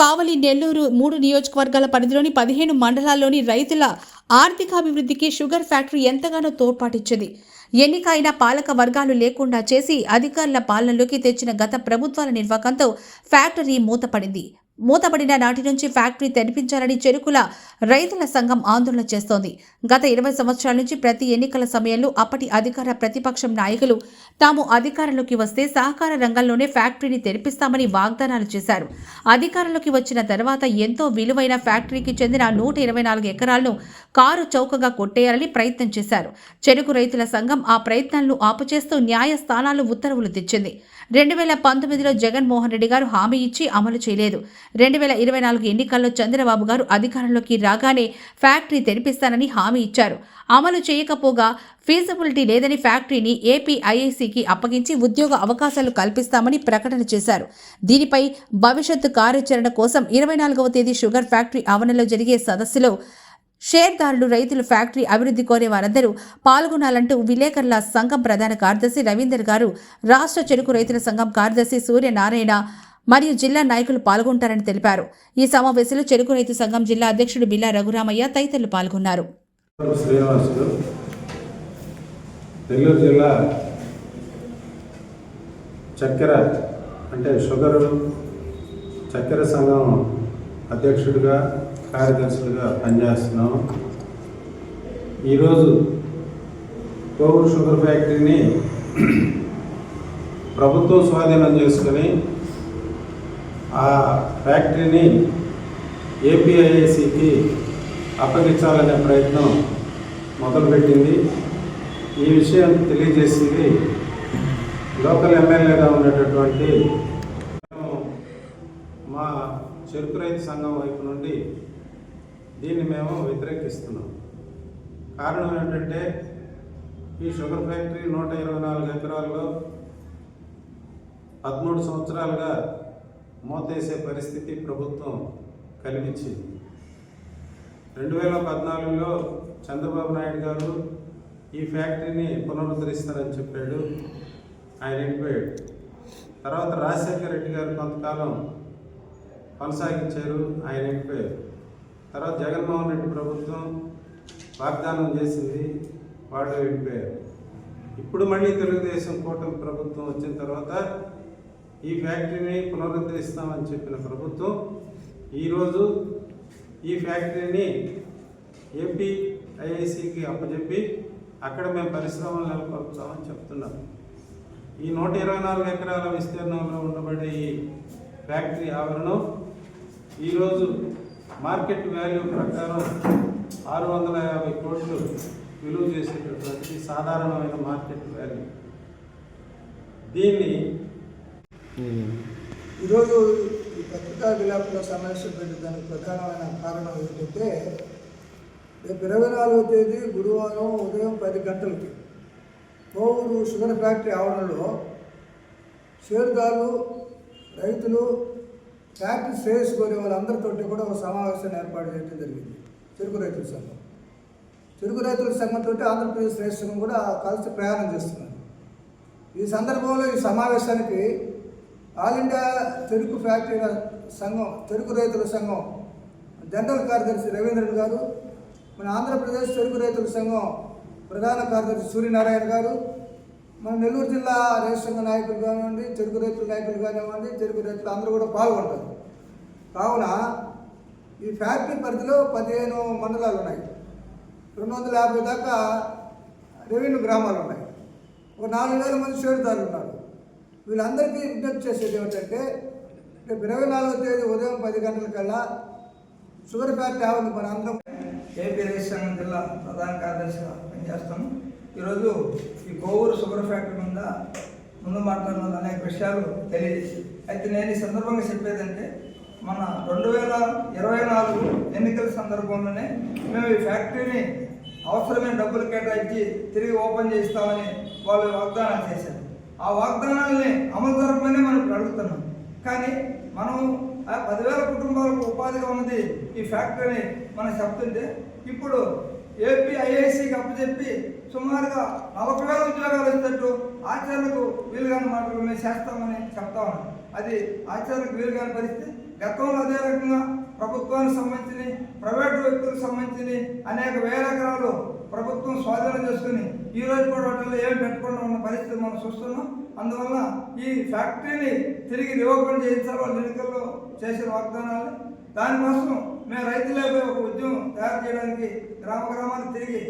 కావలి నెల్లూరు మూడు నియోజకవర్గాల పరిధిలోని పదిహేను మండలాల్లోని రైతుల ఆర్థికాభివృద్ధికి షుగర్ ఫ్యాక్టరీ ఎంతగానో తోడ్పాటిచ్చింది. అయిన పాలక వర్గాలు లేకుండా చేసి అధికారుల పాలనలోకి తెచ్చిన గత ప్రభుత్వాల నిర్వాకంతో ఫ్యాక్టరీ మూతపడింది. మూతపడిన నాటి నుంచి ఫ్యాక్టరీ తెరిపించాలని చెరుకుల రైతుల సంఘం ఆందోళన చేస్తోంది. గత ఇరవై సంవత్సరాల నుంచి ప్రతి ఎన్నికల సమయంలో అప్పటి అధికార ప్రతిపక్షం నాయకులు తాము అధికారంలోకి వస్తే సహకార రంగంలోనే ఫ్యాక్టరీని తెరిపిస్తామని వాగ్దానాలు చేశారు. అధికారంలోకి వచ్చిన తర్వాత ఎంతో విలువైన ఫ్యాక్టరీకి చెందిన నూట ఇరవై నాలుగు ఎకరాలను కారు చౌకగా కొట్టేయాలని ప్రయత్నం చేశారు. చెరుకు రైతుల సంఘం ఆ ప్రయత్నాలను ఆపుచేస్తూ న్యాయస్థానాలు ఉత్తర్వులు తెచ్చింది. రెండు వేల పంతొమ్మిదిలో జగన్మోహన్ రెడ్డి గారు హామీ ఇచ్చి అమలు చేయలేదు. రెండు వేల ఇరవై నాలుగు ఎన్నికల్లో చంద్రబాబు గారు అధికారంలోకి రాగానే ఫ్యాక్టరీ తెరిపిస్తానని హామీ ఇచ్చారు. అమలు చేయకపోగా ఫీజిబిలిటీ లేదని ఫ్యాక్టరీని ఏపీఐఐసికి అప్పగించి ఉద్యోగ అవకాశాలు కల్పిస్తామని ప్రకటన చేశారు. దీనిపై భవిష్యత్తు కార్యాచరణ కోసం ఇరవై నాలుగవ తేదీ షుగర్ ఫ్యాక్టరీ ఆవరణలో జరిగే సదస్సులో షేర్దారులు రైతులు ఫ్యాక్టరీ అభివృద్ధి కోరే వారందరూ పాల్గొనాలంటూ విలేకరుల సంఘం ప్రధాన కార్యదర్శి రవీందర్ గారు రాష్ట్ర చెరుకు రైతుల సంఘం కార్యదర్శి సూర్యనారాయణ మరియు జిల్లా నాయకులు పాల్గొంటారని తెలిపారు. ఈ సమావేశంలో చెరుకు రైతు సంఘం జిల్లా అధ్యక్షుడు బిల్లా రఘురామయ్య తదితరులు పాల్గొన్నారు. నెల్లూరు జిల్లా చక్కెర అంటే షుగర్ చక్కెర సంఘం అధ్యక్షుడిగా కార్యదర్శులుగా పనిచేస్తున్నాం. ఈరోజు కోవూరు షుగర్ ఫ్యాక్టరీని ప్రభుత్వం స్వాధీనం చేసుకొని ఆ ఫ్యాక్టరీని ఏపీఐఏసీకి అప్పగించాలనే ప్రయత్నం మొదలుపెట్టింది. ఈ విషయం తెలియజేసింది లోకల్ ఎమ్మెల్యేగా ఉన్నటువంటి మా చెరుకు రైతు సంఘం వైపు నుండి దీన్ని మేము వ్యతిరేకిస్తున్నాం. కారణం ఏంటంటే ఈ షుగర్ ఫ్యాక్టరీ నూట ఇరవై నాలుగు ఎకరాల్లో పదమూడు సంవత్సరాలుగా మూతేసే పరిస్థితి ప్రభుత్వం కల్పించింది రెండు వేల పద్నాలుగులో చంద్రబాబు నాయుడు గారు ఈ ఫ్యాక్టరీని పునరుద్ధరిస్తారని చెప్పాడు. ఆయన వెళ్ళిపోయాడు. తర్వాత రాజశేఖర రెడ్డి గారు కొంతకాలం కొనసాగించారు. ఆయన వెళ్ళిపోయారు. తర్వాత జగన్మోహన్ రెడ్డి ప్రభుత్వం వాగ్దానం చేసింది. వాళ్ళు వెళ్ళిపోయారు. ఇప్పుడు మళ్ళీ తెలుగుదేశం కూటమి ప్రభుత్వం వచ్చిన తర్వాత ఈ ఫ్యాక్టరీని పునరుద్ధరిస్తామని చెప్పిన ప్రభుత్వం ఈరోజు ఈ ఫ్యాక్టరీని ఏపీ ఐఐసికి అప్పచెప్పి అక్కడ మేము పరిశ్రమలు నెలకొల్పుతామని చెప్తున్నాం ఈ నూట ఇరవై నాలుగు ఎకరాల విస్తీర్ణంలో ఉండబడే ఈ ఫ్యాక్టరీ ఆవరణం ఈరోజు మార్కెట్ వాల్యూ ప్రకారం ఆరు వందల యాభై కోట్లు విలువ చేసేటటువంటి సాధారణమైన మార్కెట్ వాల్యూ. దీన్ని ఈరోజు ఈ పత్రికా విలాపంలో సమావేశం పెట్టడానికి ప్రధానమైన కారణం ఏంటంటే రేపు ఇరవై నాలుగవ తేదీ గురువారం ఉదయం పది గంటలకి కోవూరు షుగర్ ఫ్యాక్టరీ ఆవరణలో షేర్దారులు రైతులు ఫ్యాక్టరీ శ్రేయస్ కోరే వాళ్ళందరితోటి కూడా ఒక సమావేశాన్ని ఏర్పాటు చేయడం జరిగింది. చెరుకు రైతుల సంఘం. చెరుకు రైతుల సంఘంతో ఆంధ్రప్రదేశ్ రైతు సంఘం కూడా కలిసి ప్రయాణం చేస్తున్నారు. ఈ సందర్భంలో ఈ సమావేశానికి ఆల్ ఇండియా చెరుకు ఫ్యాక్టరీల సంఘం చెరుకు రైతుల సంఘం జనరల్ కార్యదర్శి రవీంద్రన్ గారు మన ఆంధ్రప్రదేశ్ చెరుకు రైతుల సంఘం ప్రధాన కార్యదర్శి సూర్యనారాయణ గారు మన నెల్లూరు జిల్లా రైతు నాయకులు కానివ్వండి చెరుకు రైతుల నాయకులు కానివ్వండి చెరుకు రైతులు అందరూ కూడా పాల్గొంటారు. కావున ఈ ఫ్యాక్టరీ పరిధిలో పదిహేను మండలాలు ఉన్నాయి. రెండు వందల యాభై దాకా రెవెన్యూ గ్రామాలు ఉన్నాయి. ఒక నాలుగు వేల మంది షేర్దారులు ఉన్నారు. వీళ్ళందరికీ విజ్ఞప్తి చేసేది ఏమిటంటే రేపు ఇరవై నాలుగో తేదీ ఉదయం పది గంటల కల్లా షుగర్ ఫ్యాక్టరీ ఆవుంది మన అందరం ఏపీ రైతు జిల్లా ప్రధాన కార్యదర్శిగా పనిచేస్తాము. ఈరోజు ఈ కోవూరు షుగర్ ఫ్యాక్టరీ మీద ముందు మాట్లాడిన అనేక విషయాలు తెలియజేసి అయితే నేను ఈ సందర్భంగా చెప్పేదంటే మన రెండు వేల ఇరవై నాలుగు ఎన్నికల సందర్భంలోనే మేము ఈ ఫ్యాక్టరీని అవసరమైన డబ్బులు కేటాయించి తిరిగి ఓపెన్ చేస్తామని వాళ్ళు వాగ్దానాలు చేశారు. ఆ వాగ్దానాలని అమలు జరపమని మనం అడుగుతున్నాం. కానీ మనం ఆ పదివేల కుటుంబాలకు ఉపాధిగా ఉన్నది ఈ ఫ్యాక్టరీని మనం చెప్తుంటే ఇప్పుడు ఏపీ ఐఐసికి అప్పచెప్పి సుమారుగా నలభై వేల ఉద్యోగాలు వచ్చేటట్టు ఆచార్యులకు వీలుగాని మాటలు మేము చేస్తామని చెప్తా ఉన్నాం. అది ఆచార్యులకు వీలుగాని పరిస్థితి. గతంలో అదే రకంగా ప్రభుత్వానికి సంబంధించి ప్రైవేటు వ్యక్తులకు సంబంధించి అనేక వేల ఎకరాలు ప్రభుత్వం స్వాధీనం చేసుకుని ఈ రోజు కూడా వాటిల్లో ఏం పెట్టకుండా ఉన్న పరిస్థితి మనం చూస్తున్నాం. అందువల్ల ఈ ఫ్యాక్టరీని తిరిగి రివోపన్ చేయించాలి వాళ్ళు ఎన్నికల్లో చేసిన వాగ్దానాలు. దానికోసం మేము రైతులపై ఒక ఉద్యమం తయారు చేయడానికి గ్రామ గ్రామాన్ని తిరిగి